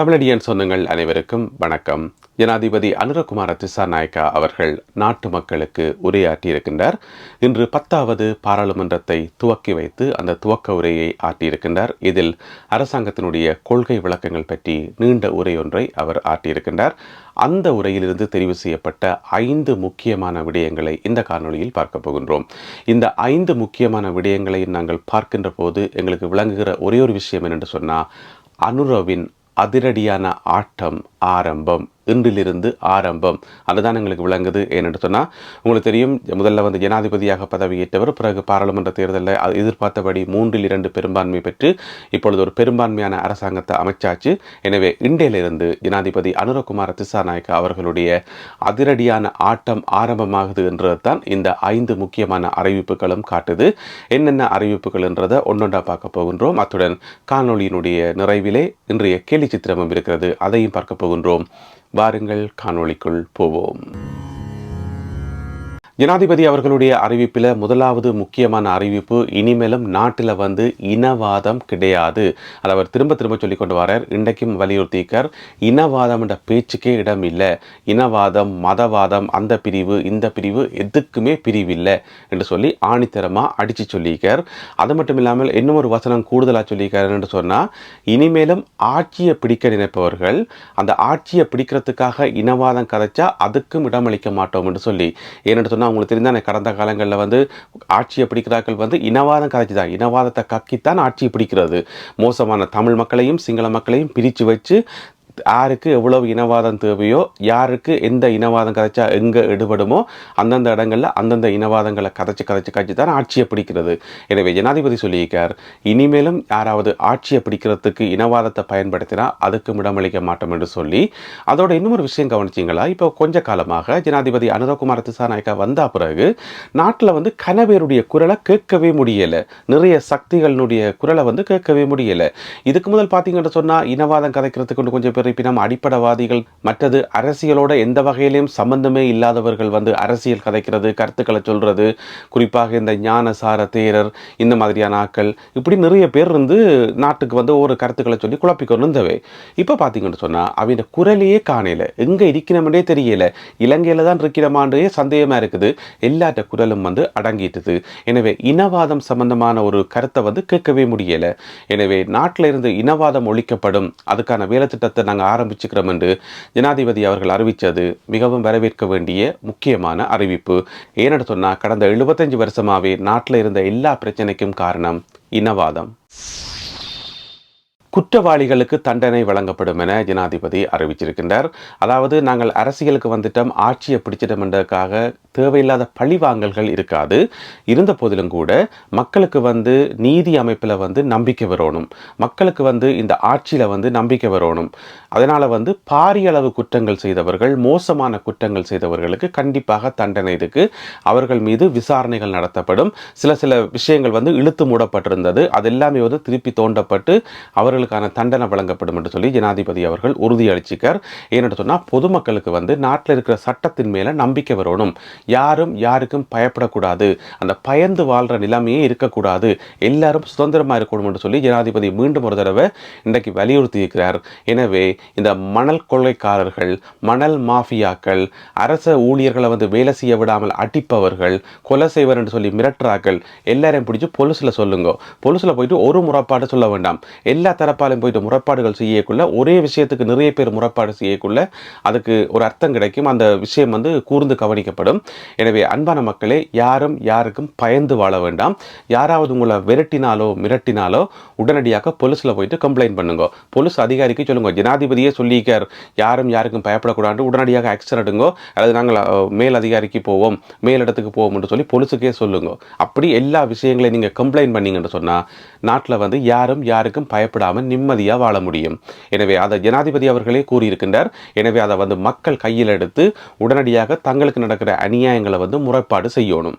தமிழடியன் சொந்தங்கள் அனைவருக்கும் வணக்கம். ஜனாதிபதி அனுரகுமார திசாநாயக்கா அவர்கள் நாட்டு மக்களுக்கு உரையாற்றியிருக்கின்றார். இன்று பத்தாவது பாராளுமன்றத்தை துவக்கி வைத்து அந்த துவக்க உரையை ஆற்றியிருக்கின்றார். இதில் அரசாங்கத்தினுடைய கொள்கை விளக்கங்கள் பற்றி நீண்ட உரை ஒன்றை அவர் ஆற்றியிருக்கின்றார். அந்த உரையிலிருந்து தெரிவு செய்யப்பட்ட ஐந்து முக்கியமான விடயங்களை இந்த காணொலியில் பார்க்க போகின்றோம். இந்த ஐந்து முக்கியமான விடயங்களை நாங்கள் பார்க்கின்ற போது எங்களுக்கு விளங்குகிற ஒரே ஒரு விஷயம் என்னென்று சொன்னால் அனுரவின் அதிரடியான ஆட்டம் ஆரம்பம். இன்றிலிருந்து ஆரம்பம். அதுதான் எங்களுக்கு விளங்குது ஏன்னு சொன்னால் உங்களுக்கு தெரியும் முதல்ல வந்து ஜனாதிபதியாக பதவியேற்றவர் பிறகு பாராளுமன்ற தேர்தலில் எதிர்பார்த்தபடி மூன்றில் இரண்டு பெரும்பான்மை பெற்று இப்பொழுது ஒரு பெரும்பான்மையான அரசாங்கத்தை அமைச்சாச்சு. எனவே இன்றையிலிருந்து ஜனாதிபதி அனுரகுமார திசாநாயக்கா அவர்களுடைய அதிரடியான ஆட்டம் ஆரம்பமாகுது என்றதுதான் இந்த ஐந்து முக்கியமான அறிவிப்புகளும் காட்டுது. என்னென்ன அறிவிப்புகள் என்றதை ஒன்னொன்றா பார்க்க போகின்றோம். அத்துடன் காணொளியினுடைய நிறைவிலே இன்றைய கேலி சித்திரமும் இருக்கிறது. அதையும் பார்க்க போகின்றோம். வாருங்கள் காணொளிக்குள் போவோம். ஜனாதிபதி அவர்களுடைய அறிவிப்பில் முதலாவது முக்கியமான அறிவிப்பு இனிமேலும் நாட்டில் வந்து இனவாதம் கிடையாது. அதை அவர் திரும்ப திரும்ப சொல்லி கொண்டு வரார். இன்றைக்கும் வலியுறுத்திக்கார் இனவாதம் என்ற பேச்சுக்கே இடம் இல்லை. இனவாதம் மதவாதம் அந்த பிரிவு இந்த பிரிவு எதுக்குமே பிரிவில்லை என்று சொல்லி ஆணித்தரமாக அடித்து சொல்லியிருக்கார். அது மட்டும் இல்லாமல் இன்னும் ஒரு வசனம் கூடுதலாக சொல்லியிருக்கார் என்று சொன்னால் இனிமேலும் ஆட்சியை பிடிக்க நினைப்பவர்கள் அந்த ஆட்சியை பிடிக்கிறதுக்காக இனவாதம் கதைச்சா அதுக்கும் இடமளிக்க மாட்டோம் என்று சொல்லி. ஏன்னு சொன்னால் உங்களுக்கு தெரிந்தால் கடந்த காலங்களில் வந்து ஆட்சியை பிடிக்கிறார்கள் வந்து இனவாதம் கதைச்சி தான் இனவாதத்தை கக்கித்தான் ஆட்சியை பிடிக்கிறது. மோசமான தமிழ் மக்களையும் சிங்கள மக்களையும் பிரித்து வச்சு யாருக்கு எவ்வளவு இனவாதம் தேவையோ யாருக்கு எந்த இனவாதம் கதைச்சா எங்கே எடுபடுமோ அந்தந்த இடங்களில் அந்தந்த இனவாதங்களை கதைச்சு கதைச்சு கதைச்சு தான் ஆட்சியை பிடிக்கிறது. எனவே ஜனாதிபதி சொல்லியிருக்கார் இனிமேலும் யாராவது ஆட்சியை பிடிக்கிறதுக்கு இனவாதத்தை பயன்படுத்தினா அதுக்கும் இடமளிக்க மாட்டோம் என்று சொல்லி அதோட இன்னொரு விஷயம் கவனிச்சிங்களா? இப்போ கொஞ்ச காலமாக ஜனாதிபதி அனுரகுமார திசாநாயக்கா வந்த பிறகு நாட்டில் வந்து கனவேருடைய குரலை கேட்கவே முடியலை. நிறைய சக்திகளினுடைய குரலை வந்து கேட்கவே முடியலை. இதுக்கு முதல் பார்த்தீங்கன்னு சொன்னால் இனவாதம் கதைக்கிறதுக்கு கொண்டு கொஞ்சம் பேர் அடிப்படைவாதிகள் மற்றது அரசியலோட எந்த வகையிலையும் சம்பந்தமே இல்லாதவர்கள் வந்து அரசியல் கதைக்கிறது கருத்துக்களை சொல்றது குறிப்பாக இந்த ஞானசார தேரர் இந்த மாதிரியான ஆக்கள் இப்படி நிறைய பேர் இருந்து நாட்டுக்கு வந்து ஒரு கருத்துக்களை சொல்லி குழப்பிக்கொண்டு இருந்தவை இப்போ பார்த்தீங்கன்னு சொன்னால் அவங்க குரலையே காணல. எங்கே இருக்கணும்னே தெரியல. இலங்கையில் தான் இருக்கிறமான்றே சந்தேகமாக இருக்குது. எல்லாத்த குரலும் வந்து அடங்கிட்டுது. எனவே இனவாதம் சம்பந்தமான ஒரு கருத்தை வந்து கேட்கவே முடியலை. எனவே நாட்டில் இருந்து இனவாதம் ஒழிக்கப்படும். அதுக்கான வேலை திட்டத்தை நாங்கள் ஆரம்பிச்சுக்கிறோம் என்று ஜனாதிபதி அவர்கள் அறிவித்தது மிகவும் வரவேற்க வேண்டிய முக்கியமான அறிவிப்பு. ஏன்னு சொன்னால் கடந்த எழுபத்தஞ்சு வருஷமாகவே நாட்டில் இருந்த எல்லா பிரச்சனைக்கும் காரணம் இனவாதம். குற்றவாளிகளுக்கு தண்டனை வழங்கப்படும் என ஜனாதிபதி அறிவிச்சிருக்கின்றார். அதாவது நாங்கள் அரசியலுக்கு வந்துட்டோம் ஆட்சியை பிடிச்சிட்டோம் என்றதுக்காக தேவையில்லாத பழிவாங்கல்கள் இருக்காது. இருந்த போதிலும் கூட மக்களுக்கு வந்து நீதி அமைப்பில் வந்து நம்பிக்கை வரணும். மக்களுக்கு வந்து இந்த ஆட்சியில் வந்து நம்பிக்கை வரணும். அதனால் வந்து பாரிய அளவு குற்றங்கள் செய்தவர்கள் மோசமான குற்றங்கள் செய்தவர்களுக்கு கண்டிப்பாக தண்டனை இதுக்கு அவர்கள் மீது விசாரணைகள் நடத்தப்படும். சில சில விஷயங்கள் வந்து இழுத்து மூடப்பட்டிருந்தது. அது எல்லாமே வந்து திருப்பி தோண்டப்பட்டு அவர்களுக்கான தண்டனை வழங்கப்படும் என்று சொல்லி ஜனாதிபதி அவர்கள் உறுதியளிச்சிக்கார் ஏன்னு சொன்னால் பொதுமக்களுக்கு வந்து நாட்டில் இருக்கிற சட்டத்தின் மேலே நம்பிக்கை வரணும். யாரும் யாருக்கும் பயப்படக்கூடாது. அந்த பயந்து வாழ்கிற நிலைமையே இருக்கக்கூடாது. எல்லாரும் சுதந்திரமாக இருக்கணும் என்று சொல்லி ஜனாதிபதி மீண்டும் ஒரு தடவை இன்றைக்கு வலியுறுத்தி இருக்கிறார் எனவே இந்த மணல் கொள்ளைக்காரர்கள் மணல் மாஃபியாக்கள் அரச ஊழியர்களை வந்து வேலை செய்ய விடாமல் அடிப்பவர்கள் கொலை செய்வர் என்று சொல்லி மிரட்டுறாக்கள் எல்லாரையும் பிடிச்சி பொலிசில் சொல்லுங்க. பொலிசில் போயிட்டு ஒரு முறைப்பாடு சொல்ல வேண்டாம். எல்லா தர தரப்பாலையும் போயிட்டு முறைப்பாடுகள் செய்யக்குள்ள ஒரே விஷயத்துக்கு நிறைய பேர் முறைப்பாடு செய்யக்குள்ள அதுக்கு ஒரு அர்த்தம் கிடைக்கும். அந்த விஷயம் வந்து கூர்ந்து கவனிக்கப்படும். எனவே அன்பான மக்களே யாரும் யாருக்கும் பயந்து வாழ வேண்டாம். யாராவது உங்களை விரட்டினாலோ மிரட்டினாலோ உடனடியாக பொலிஸில் போயிட்டு கம்ப்ளைண்ட் பண்ணுங்க. போலீஸ் அதிகாரிக்கு சொல்லுங்க. ஜனாதிபதியே சொல்லிக்கார் யாரும் யாருக்கும் பயப்படக்கூடாது உடனடியாக ஆக்ஷன் எடுங்க. அல்லது நாங்கள் மேல் அதிகாரிக்கு போவோம். மேல் இடத்துக்கு போவோம் என்று சொல்லி போலீஸுக்கே சொல்லுங்க. அப்படி எல்லா விஷயங்களையும் நீங்கள் கம்ப்ளைண்ட் பண்ணீங்கன்னு சொன்னால் நாட்டில் வந்து யாரும் யாருக்கும் பயப்படாமல் நிம்மதியாக வாழ முடியும். எனவே அதை ஜனாதிபதி அவர்களே கூறியிருக்கின்றார். எனவே அதை வந்து மக்கள் கையில் எடுத்து உடனடியாக தங்களுக்கு நடக்கிற அநியாயங்களை வந்து முறைப்பாடு செய்யணும்.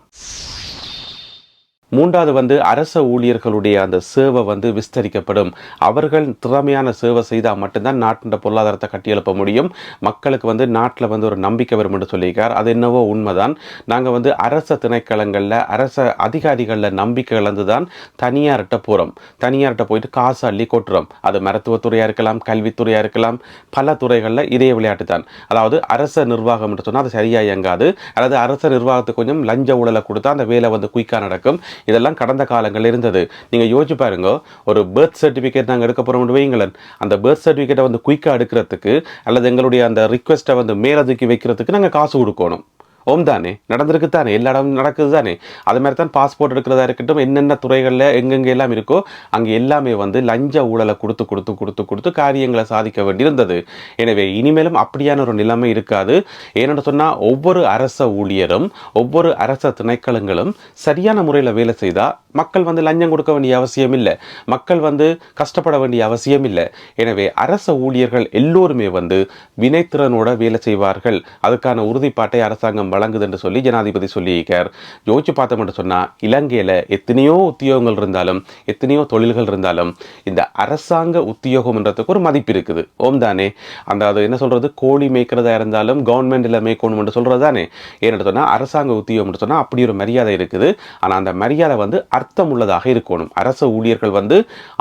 மூன்றாவது வந்து அரச ஊழியர்களுடைய அந்த சேவை வந்து விஸ்தரிக்கப்படும். அவர்கள் திறமையான சேவை செய்தால் மட்டும்தான் நாட்டின் பொருளாதாரத்தை கட்டியெழுப்ப முடியும். மக்களுக்கு வந்து நாட்டில் வந்து ஒரு நம்பிக்கை வரும் என்று சொல்லியிருக்கார். அது என்னவோ உண்மைதான். நாங்கள் வந்து அரச திணைக்களங்களில் அரச அதிகாரிகளில் நம்பிக்கை இழந்து தான் தனியார்கிட்ட போகிறோம் தனியார்கிட்ட போயிட்டு காசு அள்ளி கொட்டுறோம். அது மருத்துவத்துறையாக இருக்கலாம் கல்வித்துறையாக இருக்கலாம் பல துறைகளில் இதே விளையாட்டு தான் அதாவது அரச நிர்வாகம் என்று சொன்னால் அது சரியாக இயங்காது. அல்லது அரச நிர்வாகத்துக்கு கொஞ்சம் லஞ்ச ஊழலை கொடுத்தா அந்த வேலை வந்து குயிக்காக நடக்கும். இதெல்லாம் கடந்த காலங்களில் இருந்தது. நீங்கள் யோசிச்சு பாருங்க ஒரு பர்த் சர்டிஃபிகேட் நாங்கள் எடுக்க போகிறோம் வைங்களேன் அந்த பர்த் சர்டிஃபிகேட்டை வந்து குயிக்காக எடுக்கிறதுக்கு அல்லது எங்களுடைய அந்த ரிக்வெஸ்ட்டை வந்து மேலதுக்கி வைக்கிறதுக்கு நாங்கள் காசு கொடுக்கணும். ஓம் தானே நடந்திருக்கு தானே எல்லா இடமும் நடக்குது தானே. அது மாதிரி தான் பாஸ்போர்ட் எடுக்கிறதா இருக்கட்டும் என்னென்ன துறைகளில் எங்கெங்கே எல்லாம் இருக்கோ அங்கே எல்லாமே வந்து லஞ்ச ஊழலை கொடுத்து கொடுத்து கொடுத்து கொடுத்து காரியங்களை சாதிக்க வேண்டியிருந்தது. எனவே இனிமேலும் அப்படியான ஒரு நிலைமை இருக்காது. ஏன்னு சொன்னால் ஒவ்வொரு அரச ஊழியரும் ஒவ்வொரு அரச திணைக்களங்களும் சரியான முறையில் வேலை செய்தால் மக்கள் வந்து லஞ்சம் கொடுக்க வேண்டிய அவசியம் இல்லை. மக்கள் வந்து கஷ்டப்பட வேண்டிய அவசியம் இல்லை. எனவே அரச ஊழியர்கள் எல்லோருமே வந்து வினைத்திறனோட வேலை செய்வார்கள். அதுக்கான உறுதிப்பாட்டை அரசாங்கம் வழங்குது என்று சொல்லி ஜனாதிபதி சொல்லியிருக்கார். யோசிச்சு பார்த்தோம்னு சொன்னால் இலங்கையில் எத்தனையோ உத்தியோகங்கள் இருந்தாலும் எத்தனையோ தொழில்கள் இருந்தாலும் இந்த அரசாங்க உத்தியோகம்ன்றதுக்கு ஒரு மதிப்பு இருக்குது. ஓம் தானே. அந்த அது என்ன சொல்கிறது கோழி மேய்க்கிறதா இருந்தாலும் கவர்மெண்ட்டில் என்று சொல்கிறது தானே. ஏன்னு சொன்னால் அரசாங்க உத்தியோகம் சொன்னால் அப்படி ஒரு மரியாதை இருக்குது. ஆனால் அந்த மரியாதை வந்து அர்த்தம் உள்ளதாக இருக்கணும். அரச ஊழியர்கள் வந்து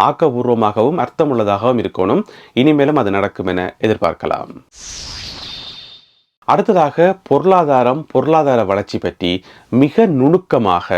ஆக்கபூர்வமாகவும் அர்த்தம் உள்ளதாகவும் இருக்கணும். இனிமேலும் அது நடக்கும் என எதிர்பார்க்கலாம். அடுத்ததாக பொருளாதாரம் பொருளாதார வளர்ச்சி பற்றி மிக நுணுக்கமாக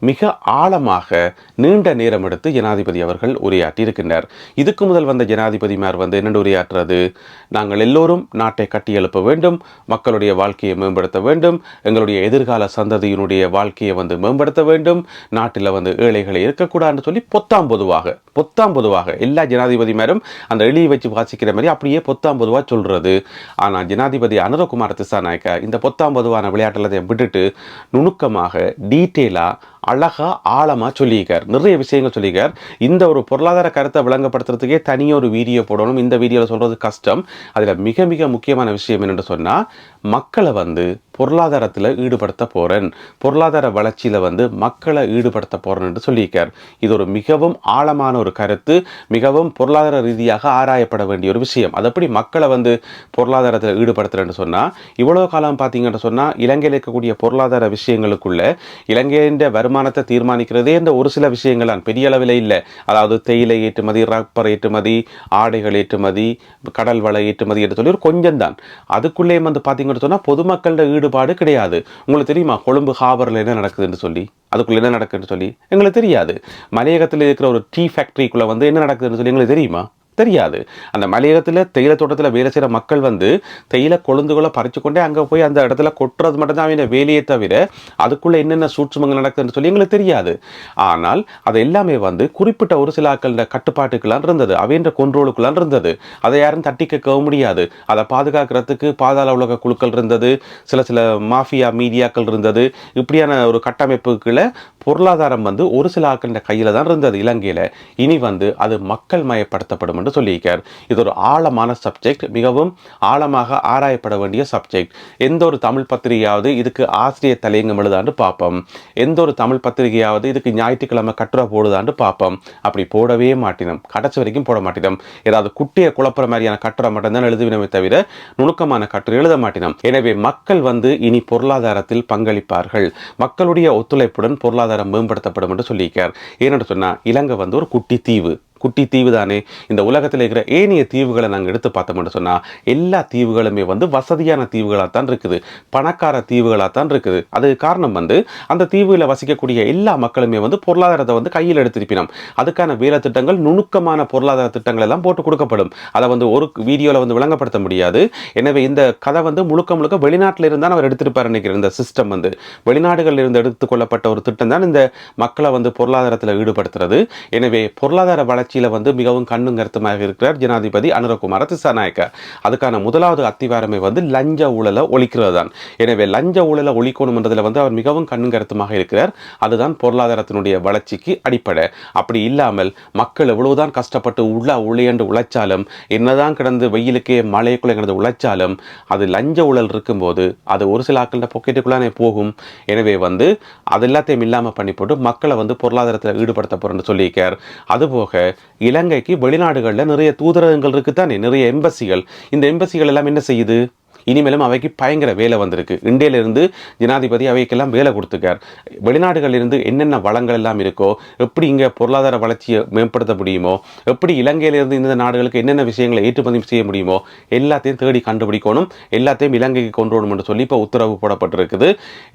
மிக ஆழமாக நீண்ட நேரம் எடுத்து ஜனாதிபதி அவர்கள் உரையாற்றி இருக்கின்றார் இதுக்கு முதல் வந்த ஜனாதிபதிமார் வந்து என்ன உரையாற்றுறது? நாங்கள் எல்லோரும் நாட்டை கட்டி எழுப்ப வேண்டும் மக்களுடைய வாழ்க்கையை மேம்படுத்த வேண்டும் எங்களுடைய எதிர்கால சந்ததியினுடைய வாழ்க்கையை வந்து மேம்படுத்த வேண்டும் நாட்டில் வந்து ஏழைகளை இருக்கக்கூடாதுன்னு சொல்லி பொத்தாம் பொதுவாக பொத்தாம் பொதுவாக எல்லா ஜனாதிபதிமாரும் அந்த எளியை வச்சு வாசிக்கிற மாதிரி அப்படியே பொத்தாம் பொதுவாக சொல்கிறது ஆனால் ஜனாதிபதி அனுரகுமார் திசாநாயக்கா இந்த பொத்தாம் பொதுவான விளையாட்டில் விட்டுட்டு நுணுக்கமாக டீட்டெயிலாக அழகா ஆழமாக சொல்லியிருக்கார். நிறைய விஷயங்கள் சொல்லியிருக்கார். இந்த ஒரு பொருளாதார கருத்தை விளங்கப்படுத்துறதுக்கே தனியாக ஒரு வீடியோ போடணும். இந்த வீடியோவில் சொல்கிறது கஷ்டம். அதில் மிக மிக முக்கியமான விஷயம் என்னென்னு சொன்னால் மக்களை வந்து பொருளாதாரத்தில் ஈடுபடுத்த போகிறேன் பொருளாதார வளர்ச்சியில் வந்து மக்களை ஈடுபடுத்த போகிறேன்னு சொல்லியிருக்கார். இது ஒரு மிகவும் ஆழமான ஒரு கருத்து. மிகவும் பொருளாதார ரீதியாக ஆராயப்பட வேண்டிய ஒரு விஷயம். அது எப்படி மக்களை வந்து பொருளாதாரத்தில் ஈடுபடுத்துறேன்னு சொன்னால் இவ்வளோ காலம் பார்த்தீங்கன்னு சொன்னால் இலங்கையில் இருக்கக்கூடிய பொருளாதார விஷயங்களுக்குள்ள இலங்கையின் வருமானத்தை தீர்மானிக்கிறதே இந்த ஒரு சில விஷயங்கள் தான். பெரிய அளவில் இல்லை. அதாவது தேயிலை ஏற்றுமதி ரப்பர் ஏற்றுமதி ஆடைகள் ஏற்றுமதி கடல் வள ஏற்றுமதி என்று சொல்லி ஒரு கொஞ்சம் தான். அதுக்குள்ளேயும் வந்து பார்த்தீங்கன்னு சொன்னால் பொதுமக்களோட ஈடுபாடு கிடையாது. உங்களுக்கு தெரியுமா? கொழும்பு ஹாபரில் என்ன நடக்குதுன்னு சொல்லி? அதுக்குள்ளே என்ன நடக்குதுன்னு சொல்லி? எங்களுக்கு தெரியாது. மலையகத்தில் இருக்கிற ஒரு டீ ஃபேக்ட்ரிக்குள்ளே வந்து என்ன நடக்குதுன்னு சொல்லி எங்களுக்கு தெரியுமா? தெரியாது. அந்த மலையகத்தில் தேயிலை தோட்டத்தில் வேலை செய்கிற மக்கள் வந்து தேயிலை கொழுந்துகளை பறிச்சு கொண்டே அங்கே போய் அந்த இடத்துல கொட்டுறது மட்டும்தான் அவங்க வேலையை தவிர அதுக்குள்ளே என்னென்ன சூட்சுமங்கள் நடக்குதுன்னு சொல்லி எங்களுக்கு தெரியாது. ஆனால் அது எல்லாமே வந்து குறிப்பிட்ட ஒரு சில ஆக்கள கட்டுப்பாட்டுக்கெல்லாம் இருந்தது. அவைன்ற கொன்றோளுக்கெல்லாம் இருந்தது. அதை யாரும் தட்டி கேட்கவும் முடியாது. அதை பாதுகாக்கிறதுக்கு பாதாள உலக குழுக்கள் இருந்தது. சில சில மாஃபியா மீடியாக்கள் இருந்தது. இப்படியான ஒரு கட்டமைப்புகளை பொருளாதாரம் வந்து ஒரு சில ஆக்களின் கையில் தான் இருந்தது இலங்கையில். இனி வந்து அது மக்கள் மயப்படுத்தப்படும் என்று சொல்லியிருக்கார். இது ஒரு ஆழமான சப்ஜெக்ட் மிகவும் ஆழமாக ஆராயப்பட வேண்டிய சப்ஜெக்ட் எந்த ஒரு தமிழ் பத்திரிகையாவது இதுக்கு ஆசிரியர் தலையங்கம் எழுதாண்டு பார்ப்போம். எந்த ஒரு தமிழ் பத்திரிகையாவது இதுக்கு ஞாயிற்றுக்கிழமை கட்டுரை போடுதாண்டு பார்ப்போம். அப்படி போடவே மாட்டினோம். கடைசி வரைக்கும் போட மாட்டினோம். ஏதாவது குட்டியை குழப்புற மாதிரியான கட்டுரை மட்டும்தான் எழுதுவினமே தவிர நுணுக்கமான கட்டுரை எழுத மாட்டினோம். எனவே மக்கள் வந்து இனி பொருளாதாரத்தில் பங்களிப்பார்கள். மக்களுடைய ஒத்துழைப்புடன் பொருளாதாரம் மேம்படுத்தப்படும் என்று சொல்லியிருக்கார். ஏனென்று சொன்னால் இலங்கை வந்து ஒரு குட்டி தீவு. குட்டி தீவு தானே. இந்த உலகத்தில் இருக்கிற ஏனைய தீவுகளை நாங்கள் எடுத்து பார்த்தோம்னு சொன்னால் எல்லா தீவுகளுமே வந்து வசதியான தீவுகளாக தான் இருக்குது. பணக்கார தீவுகளாக தான் இருக்குது. அது காரணம் வந்து அந்த தீவுகளில் வசிக்கக்கூடிய எல்லா மக்களுமே வந்து பொருளாதாரத்தை வந்து கையில் எடுத்திருப்பினோம். அதுக்கான வேலை திட்டங்கள் நுணுக்கமான பொருளாதார திட்டங்கள் எல்லாம் போட்டு கொடுக்கப்படும். அதை வந்து ஒரு வீடியோவில் வந்து விளங்கப்படுத்த முடியாது. எனவே இந்த கதை வந்து முழுக்க முழுக்க வெளிநாட்டில் இருந்தால் அவர் எடுத்திருப்பார் நினைக்கிறேன். இந்த சிஸ்டம் வந்து. வெளிநாடுகளில் இருந்து எடுத்துக்கொள்ளப்பட்ட ஒரு திட்டம் தான் இந்த மக்களை வந்து பொருளாதாரத்தில் ஈடுபடுத்துறது. எனவே பொருளாதார வளர்ச்சி வளர்ச்சியில வந்து மிகவும் கண்ணும் கருத்துமாக இருக்கிறார் ஜனாதிபதி அனுரகுமார திசாநாயக்க. அதுக்கான முதலாவது அத்திவாரமே வந்து லஞ்ச ஊழலை ஒழிக்கிறது தான் எனவே லஞ்ச ஊழலை ஒழிக்கணும்ன்றதில் வந்து அவர் மிகவும் கண்ணும் கருத்துமாக இருக்கிறார். அதுதான் பொருளாதாரத்தினுடைய வளர்ச்சிக்கு அடிப்படை. அப்படி இல்லாமல் மக்கள் எவ்வளவுதான் கஷ்டப்பட்டு உள்ள உழையண்டு உழைச்சாலும் என்னதான் கிடந்து வெயிலுக்கே மழைக்குள்ளே கிடந்து உழைச்சாலும் அது லஞ்ச ஊழல் இருக்கும்போது அது ஒரு சில ஆக்கள்கிட்ட பொக்கெட்டுக்குள்ளானே போகும். எனவே வந்து அது எல்லாத்தையும் இல்லாமல் பண்ணி போட்டு மக்களை வந்து பொருளாதாரத்தில் ஈடுபடுத்த போகிறேன்னு சொல்லியிருக்கார். அதுபோக இலங்கைக்கு வெளிநாடுகளில் நிறைய தூதரகங்கள் இருக்குதானே? நிறைய எம்பசிகள் இந்த எம்பசிகள் எல்லாம் என்ன செய்யுது? இனிமேலும் அவைக்கு பயங்கர வேலை வந்திருக்கு. இந்தியிலிருந்து ஜனாதிபதி அவைக்கெல்லாம் வேலை கொடுத்துருக்கார். வெளிநாடுகளிலிருந்து என்னென்ன வளங்கள் எல்லாம் இருக்கோ எப்படி இங்கே பொருளாதார வளர்ச்சியை மேம்படுத்த முடியுமோ எப்படி இலங்கையிலிருந்து இந்த நாடுகளுக்கு என்னென்ன விஷயங்களை ஏற்றுமதி செய்ய முடியுமோ எல்லாத்தையும் தேடி கண்டுபிடிக்கணும் எல்லாத்தையும் இலங்கைக்கு கொண்டு வரணும்னு சொல்லி இப்போ உத்தரவு போடப்பட்டிருக்குது.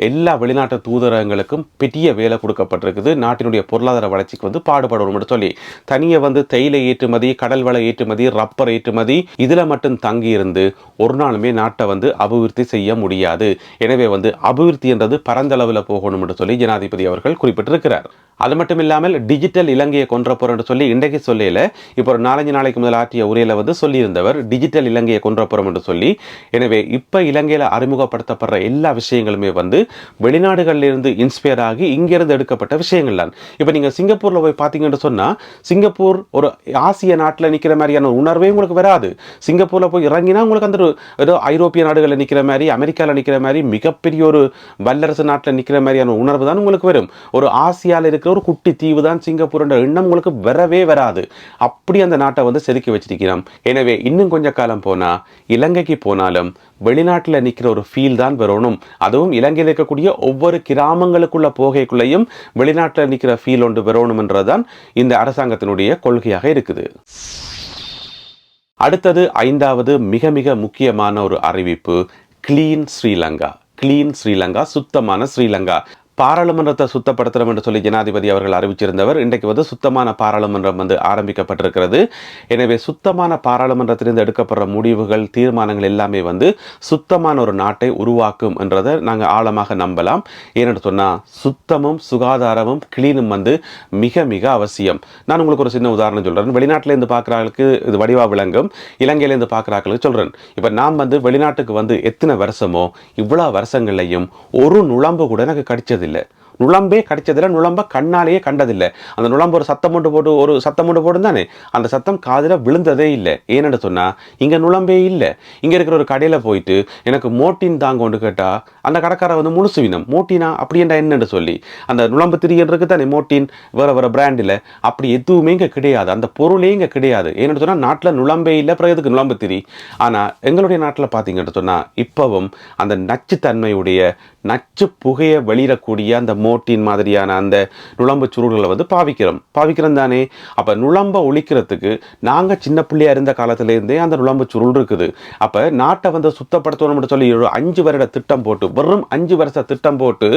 எல்லா வெளிநாட்டு தூதரகங்களுக்கும் பெரிய வேலை கொடுக்கப்பட்டிருக்குது. நாட்டினுடைய பொருளாதார வளர்ச்சிக்கு வந்து பாடுபடணும்னு சொல்லி. தனியாக வந்து தேயிலை ஏற்றுமதி கடல் வள ஏற்றுமதி ரப்பர் ஏற்றுமதி இதில் மட்டும் தங்கி இருந்து ஒரு நாளுமே நாட்டு வந்து அபிவிருத்தி செய்ய முடியாது. எனவே வந்து அபிவிருத்தி என்றது பரந்தளவில் போகணும் என்று சொல்லி ஜனாதிபதி அவர்கள் குறிப்பிட்டிருக்கிறார். அது மட்டும் இல்லாமல் டிஜிட்டல் இலங்கையை கொன்ற போறோம்னு சொல்லி இன்றைக்கு சொல்லையில் இப்போ ஒரு நாலஞ்சு நாளைக்கு முதல் ஆற்றிய உரையில் வந்து சொல்லியிருந்தவர் டிஜிட்டல் இலங்கையை கொன்ற போறோம் என்று சொல்லி. எனவே இப்போ இலங்கையில் அறிமுகப்படுத்தப்படுற எல்லா விஷயங்களுமே வந்து வெளிநாடுகளிலிருந்து இன்ஸ்பயர் ஆகி இங்கிருந்து எடுக்கப்பட்ட விஷயங்கள் தான். இப்போ நீங்கள் சிங்கப்பூரில் போய் பார்த்தீங்கன்னு சொன்னால் சிங்கப்பூர் ஒரு ஆசிய நாட்டில் நிற்கிற மாதிரியான ஒரு உணர்வே உங்களுக்கு வராது. சிங்கப்பூரில் போய் இறங்கினா உங்களுக்கு அந்த ஒரு ஏதோ ஐரோப்பிய நாடுகளில் நிற்கிற மாதிரி அமெரிக்காவில் நிற்கிற மாதிரி மிகப்பெரிய ஒரு வல்லரசு நாட்டில் நிற்கிற மாதிரியான உணர்வு தான் உங்களுக்கு வரும். ஒரு ஆசியாவில் இருக்கிற ஒரு குட்டி தீவு தான் சிங்கப்பூர்ன்ற எண்ணம் உங்களுக்கு வரவே வராது. அப்படி அந்த நாட்டை வந்து செதுக்கி வச்சிருக்கிறோம். எனவே இன்னும் கொஞ்ச காலம் போனால் இலங்கைக்கு போனாலும் வெளிநாட்டில் நிற்கிற ஒரு ஃபீல் தான் வரணும். அதுவும் இலங்கையில் இருக்கக்கூடிய ஒவ்வொரு கிராமங்களுக்குள்ள போகைக்குள்ளேயும் வெளிநாட்டில் நிற்கிற ஃபீல் ஒன்று வரணும்ன்றதுதான் இந்த அரசாங்கத்தினுடைய கொள்கையாக இருக்குது. அடுத்தது ஐந்தாவது மிக மிக முக்கியமான ஒரு அறிவிப்பு கிளீன் ஸ்ரீலங்கா கிளீன் ஸ்ரீலங்கா சுத்தமான ஸ்ரீலங்கா பாராளுமன்றத்தை சுத்தப்படுத்தணும் என்று சொல்லி ஜனாதிபதி அவர்கள் அறிவிச்சிருந்தவர். இன்றைக்கு வந்து சுத்தமான பாராளுமன்றம் வந்து ஆரம்பிக்கப்பட்டிருக்கிறது. எனவே சுத்தமான பாராளுமன்றத்திலிருந்து எடுக்கப்படுற முடிவுகள் தீர்மானங்கள் எல்லாமே வந்து சுத்தமான ஒரு நாட்டை உருவாக்கும் என்றதை நாங்கள் ஆழமாக நம்பலாம். ஏன்னு சொன்னால் சுத்தமும் சுகாதாரமும் கிளீனும் வந்து மிக மிக அவசியம். நான் உங்களுக்கு ஒரு சின்ன உதாரணம் சொல்கிறேன் வெளிநாட்டிலேருந்து பார்க்குறாங்களுக்கு இது வடிவாக விளங்கும். இலங்கையிலேருந்து பார்க்குறாங்களுக்கு சொல்கிறேன் இப்போ நாம் வந்து வெளிநாட்டுக்கு வந்து எத்தனை வருஷமோ இவ்வளோ வருஷங்கள்லையும் ஒரு நுழம்பு கூட எனக்கு கடிச்சதில்லை நுழம்பே கிடைச்சதில்லை நுழம்ப கண்ணாலேயே கண்டதில்லை. அந்த நுழம்பு ஒரு சத்தம் மட்டும் போட்டு ஒரு சத்தம் மட்டும் போட்டு தானே? அந்த சத்தம் காதில் விழுந்ததே இல்லை. ஏன்னு சொன்னால் இங்கே நுழம்பே இல்லை. இங்கே இருக்கிற ஒரு கடையில் போயிட்டு எனக்கு மோட்டின் தாங்க ஒன்று கேட்டால் அந்த கடைக்கார வந்து முழுசு வினம் மோட்டினா அப்படின்றா என்னன்னு சொல்லி அந்த நுழம்பு திரியன்றதுக்கு தானே மோட்டின்? வேறு வேறு பிராண்டில் அப்படி எதுவுமே இங்கே கிடையாது. அந்த பொருளே இங்கே கிடையாது. ஏன்னு சொன்னால் நாட்டில் நுழம்பே இல்லை அப்புறம் எதுக்கு நுழம்பு திரி? ஆனால் எங்களுடைய நாட்டில் பார்த்தீங்கன்னு சொன்னால் இப்போவும் அந்த நச்சுத்தன்மையுடைய நச்சு புகையை வெளியிடக்கூடிய அந்த மோட்டின் மாதிரியான அந்த நுழம்பு சுருள்களை வந்து பாவிக்கிறோம். பாவிக்கிறோம் தானே? அப்போ நுழம்பை ஒழிக்கிறதுக்கு நாங்கள் சின்ன பிள்ளையா இருந்த காலத்திலேருந்தே அந்த நுழம்பு சுருள் இருக்குது. அப்போ நாட்டை வந்து சுத்தப்படுத்தணும்னு சொல்லி அஞ்சு வருட திட்டம் போட்டு வெறும் அஞ்சு வருஷ திட்டம் போட்டு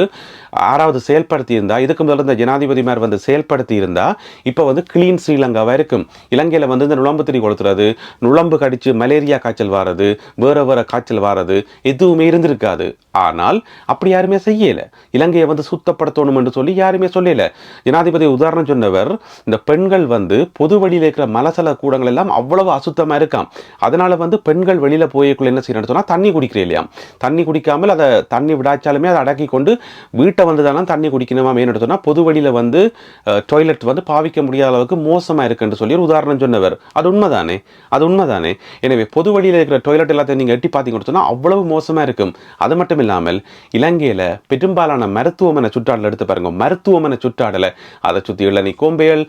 ஆறாவது செயல்படுத்தி இருந்தா இதுக்கு முதல்ல இந்த ஜனாதிபதிமார் வந்து செயல்படுத்தி இருந்தா இப்போ வந்து கிளீன் ஸ்ரீலங்காவாக இருக்கும். இலங்கையில் வந்து இந்த நுழம்பு திரி கொளுத்துறது நுழம்பு கடிச்சு மலேரியா காய்ச்சல் வாரது வேற வேற காய்ச்சல் வாரது எதுவுமே இருந்திருக்காது. ஆனால் அப்படி யாருமே செய்யல. இலங்கையை வந்து சுத்தப்படுத்தணும் என்று சொல்லி யாருமே சொல்லல. ஜனாதிபதி உதாரணம் சொன்னவர் இந்த பெண்கள் வந்து பொது வழியில் இருக்கிற மலசல கூடங்கள் எல்லாம் அவ்வளவு அசுத்தமா இருக்காம். அதனால வந்து பெண்கள் வெளியில போயக்குள்ள என்ன செய்யணும் சொன்னா தண்ணி குடிக்கிறே இல்லையா தண்ணி குடிக்காமல் அதை தண்ணி விடாச்சாலுமே அதை அடக்கி கொண்டு வீட்டை வந்து தானே தண்ணி குடிக்கணுமா ஏன்னு சொன்னா பொது வழியில வந்து டாய்லெட் வந்து பாவிக்க முடியாத அளவுக்கு மோசமா இருக்குன்னு சொல்லி ஒரு உதாரணம் சொன்னவர். அது உண்மைதானே? அது உண்மைதானே? எனவே பொது வழியில் இருக்கிற டாய்லெட் எல்லாத்தையும் நீங்க எட்டி பார்த்தீங்கன்னு சொன்னா அவ்வளவு மோசமா இருக்கும். அது மட்டும் இல்லாமல் இலங்கையில் பெரும்பாலான மருத்துவமனை சுற்றாடல் எடுத்து பாருங்க. மருத்துவமனை சுற்றாடலை அதை சுற்றி இளநீ கோம்பையல்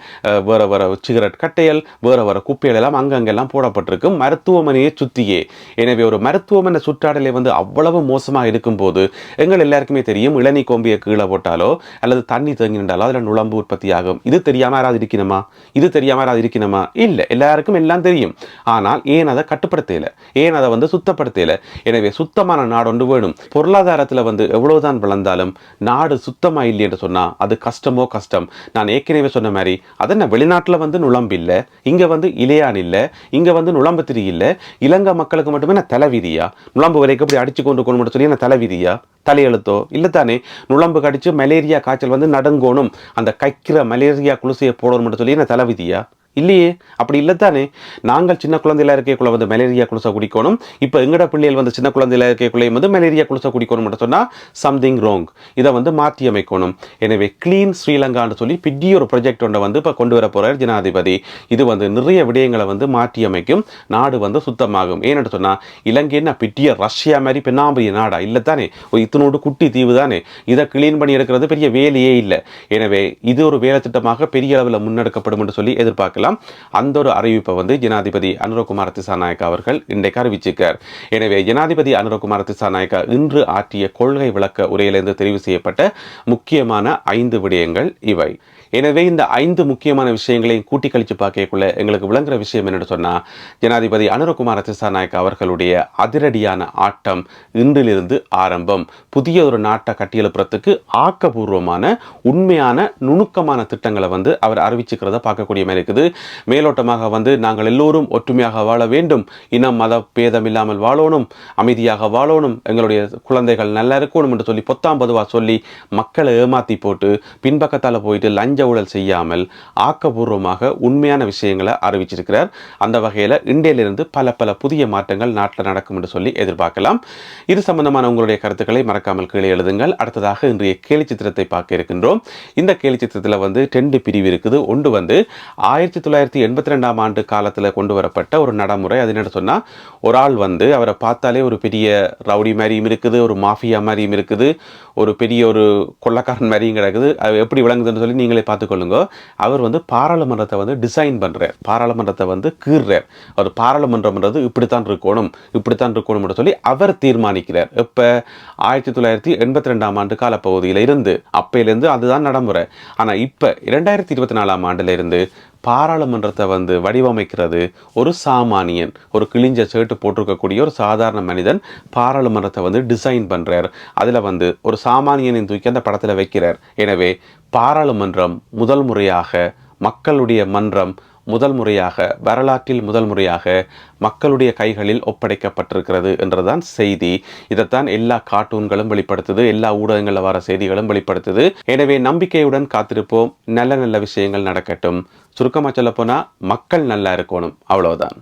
வேறு வேற வேற சிகரெட் கட்டையல் வேற வேற குப்பைகள் எல்லாம் அங்கங்கெல்லாம் போடப்பட்டிருக்கு. மருத்துவமனையை சுற்றியே எனவே ஒரு மருத்துவமனை சுற்றாடலை வந்து அவ்வளவு மோசமாக இருக்கும்போது எங்கள் எல்லாருக்குமே தெரியும் இளநீ கோம்பியை கீழே போட்டாலோ அல்லது தண்ணி தேங்கி நின்றாலோ அதில் நுழம்பு உற்பத்தி ஆகும் இது தெரியாமல் யாராவது இருக்கணுமா? இது தெரியாமல் யாராவது இருக்கணுமா? இல்லை எல்லாருக்கும் எல்லாம் தெரியும். ஆனால் ஏன் அதை கட்டுப்படுத்தலை? ஏன் அதை வந்து சுத்தப்படுத்தலை? எனவே சுத்தமான நாடு ஒன்று வேணும். பொருளாதாரத்தில் வந்து எவ்வளவுதான் வளர்ந்தாலும் நாடு சுத்தமா இல்லை என்று சொன்னா அது கஷ்டமோ கஷ்டம். நான் ஏற்கனவே சொன்ன மாதிரி அதென்ன என்ன வெளிநாட்டில் வந்து நுழம்பு இல்லை இங்க வந்து இலையான் இல்லை இங்க வந்து நுழம்பு திரி இல்லை இலங்கை மக்களுக்கு மட்டுமே என்ன தலைவிதியா? நுழம்பு வரைக்கும் இப்படி அடிச்சு கொண்டு கொண்டு சொல்லி என்ன தலைவிதியா? தலையெழுத்தோ? இல்லை தானே நுழம்பு கடிச்சு மலேரியா காய்ச்சல் வந்து நடுங்கோணும் அந்த கைக்கிற மலேரியா குளிசையை போடணும் சொல்லி என்ன தலைவிதியா? இல்லையே? அப்படி இல்லைத்தானே? நாங்கள் சின்ன குழந்தையில இருக்கக்குள்ள வந்து மலேரியா குளிசை குடிக்கணும். இப்போ எங்கட பிள்ளைகள் வந்து சின்ன குழந்தையில இருக்கக்குள்ளேயும் வந்து மலேரியா குளிசை குடிக்கணும் சொன்னால் சம்திங் ராங் இதை வந்து மாற்றி அமைக்கணும். எனவே கிளீன் ஸ்ரீலங்கான்னு சொல்லி பிடி ஒரு ப்ரொஜெக்ட் ஒன்றை வந்து இப்போ கொண்டு வர போகிறார் ஜனாதிபதி. இது வந்து நிறைய விடயங்களை வந்து மாற்றி அமைக்கும். நாடு வந்து சுத்தமாகும். ஏன்னு சொன்னால் இலங்கைன்னா பிட்டிய ரஷ்யா மாதிரி பெண்ணாம்பரிய நாடா? இல்லை தானே ஒரு இத்தனோடு குட்டி தீவு தானே? இதை கிளீன் பண்ணி எடுக்கிறது பெரிய வேலையே இல்லை. எனவே இது ஒரு வேலை திட்டமாக பெரிய அளவில் முன்னெடுக்கப்படும் என்று சொல்லி எதிர்பார்க்கலாம். அந்த ஒரு அறிவிப்பை வந்து ஜனாதிபதி அனுரகுமார் திசாநாயக்கா அவர்கள் இன்றைக்கு அறிவிச்சிருக்கார். எனவே ஜனாதிபதி அனுரகுமார் திசாநாயக்கா இன்று ஆற்றிய கொள்கை விளக்க உரையிலிருந்து தெரிவு செய்யப்பட்ட முக்கியமான ஐந்து விடயங்கள் இவை. எனவே இந்த ஐந்து முக்கியமான விஷயங்களையும் கூட்டி கழிச்சு பார்க்கக்குள்ள எங்களுக்கு விளங்குற விஷயம் என்னென்னு சொன்னால் ஜனாதிபதி அனுரகுமார திசாநாயக் அவர்களுடைய அதிரடியான ஆட்டம் இன்றிலிருந்து ஆரம்பம். புதிய ஒரு நாட்டை கட்டியெழுப்புறதுக்கு ஆக்கபூர்வமான உண்மையான நுணுக்கமான திட்டங்களை வந்து அவர் அறிவிச்சுக்கிறத பார்க்கக்கூடிய மாதிரி இருக்குது. மேலோட்டமாக வந்து நாங்கள் எல்லோரும் ஒற்றுமையாக வாழ வேண்டும். இனம் மத பேதம் இல்லாமல் வாழணும். அமைதியாக வாழணும். எங்களுடைய குழந்தைகள் நல்லா இருக்கணும் என்று சொல்லி பொத்தாம் பொதுவாக சொல்லி மக்களை ஏமாத்தி போட்டு பின்பக்கத்தால் போயிட்டு லஞ்ச ஊழல் செய்யாமல் ஆக்கபூர்வமாக உண்மையான விஷயங்களை அறிவிச்சிருக்கிறார். அந்த வகையில் இந்தியிலிருந்து பல பல புதிய மாற்றங்கள் நாட்டில் நடக்கும் என்று சொல்லி எதிர்பார்க்கலாம். இது சம்பந்தமான உங்களுடைய கருத்துக்களை மறக்காமல் கீழே எழுதுங்கள். அடுத்ததாக இன்றைய கேலி சித்திரத்தை பார்க்க இருக்கின்றோம். இந்த கேலி சித்திரத்தில் வந்து டெண்டு பிரிவு இருக்குது. ஒன்று வந்து ஆயிரத்தி தொள்ளாயிரத்தி எண்பத்தி ரெண்டாம் ஆண்டு காலத்தில் கொண்டு வரப்பட்ட ஒரு நடைமுறை. அது என்ன சொன்னால் ஒரு ஆள் வந்து அவரை பார்த்தாலே ஒரு பெரிய ரவுடி மாதிரியும் இருக்குது ஒரு மாஃபியா மாதிரியும் இருக்குது ஒரு பெரிய ஒரு கொள்ளக்காரன் மாதிரியும் கிடக்குது. அது எப்படி விளங்குதுன்னு சொல்லி நீங்களே பார்த்துக்கொள்ளுங்க. அவர் வந்து பாராளுமன்றத்தை வந்து டிசைன் பண்ணுறார் பாராளுமன்றத்தை வந்து கீறுறார் அவர் பாராளுமன்றம்ன்றது இப்படித்தான் இருக்கணும் இப்படித்தான் இருக்கணும்னு சொல்லி அவர் தீர்மானிக்கிறார். இப்போ ஆயிரத்தி தொள்ளாயிரத்தி எண்பத்தி ரெண்டாம் ஆண்டு காலப்பகுதியில் இருந்து அப்பையிலேருந்து அதுதான் நடைமுறை. ஆனால் இப்போ இரண்டாயிரத்தி இருபத்தி நாலாம் ஆண்டுல இருந்து பாராளுமன்றத்தை வந்து வடிவமைக்கிறது ஒரு சாமானியன் ஒரு கிழிஞ்ச சேட்டு போட்டிருக்கக்கூடிய ஒரு சாதாரண மனிதன் பாராளுமன்றத்தை வந்து டிசைன் பண்ணுறார் அதில் வந்து ஒரு சாமானியனின் தூக்கி அந்த படத்தில் வைக்கிறார். எனவே பாராளுமன்றம் முதல் முறையாக மக்களுடைய மன்றம் முதல் முறையாக வரலாற்றில் முதல் முறையாக மக்களுடைய கைகளில் ஒப்படைக்கப்பட்டிருக்கிறது என்றுதான் செய்தி. இதைத்தான் எல்லா கார்ட்டூன்களும் வெளிப்படுத்துது எல்லா ஊடகங்களில் வர செய்திகளும் வெளிப்படுத்துது. எனவே நம்பிக்கையுடன் காத்திருப்போம். நல்ல நல்ல விஷயங்கள் நடக்கட்டும். சுருக்கமாக சொல்லப்போனால் மக்கள் நல்லா இருக்கணும். அவ்வளோதான்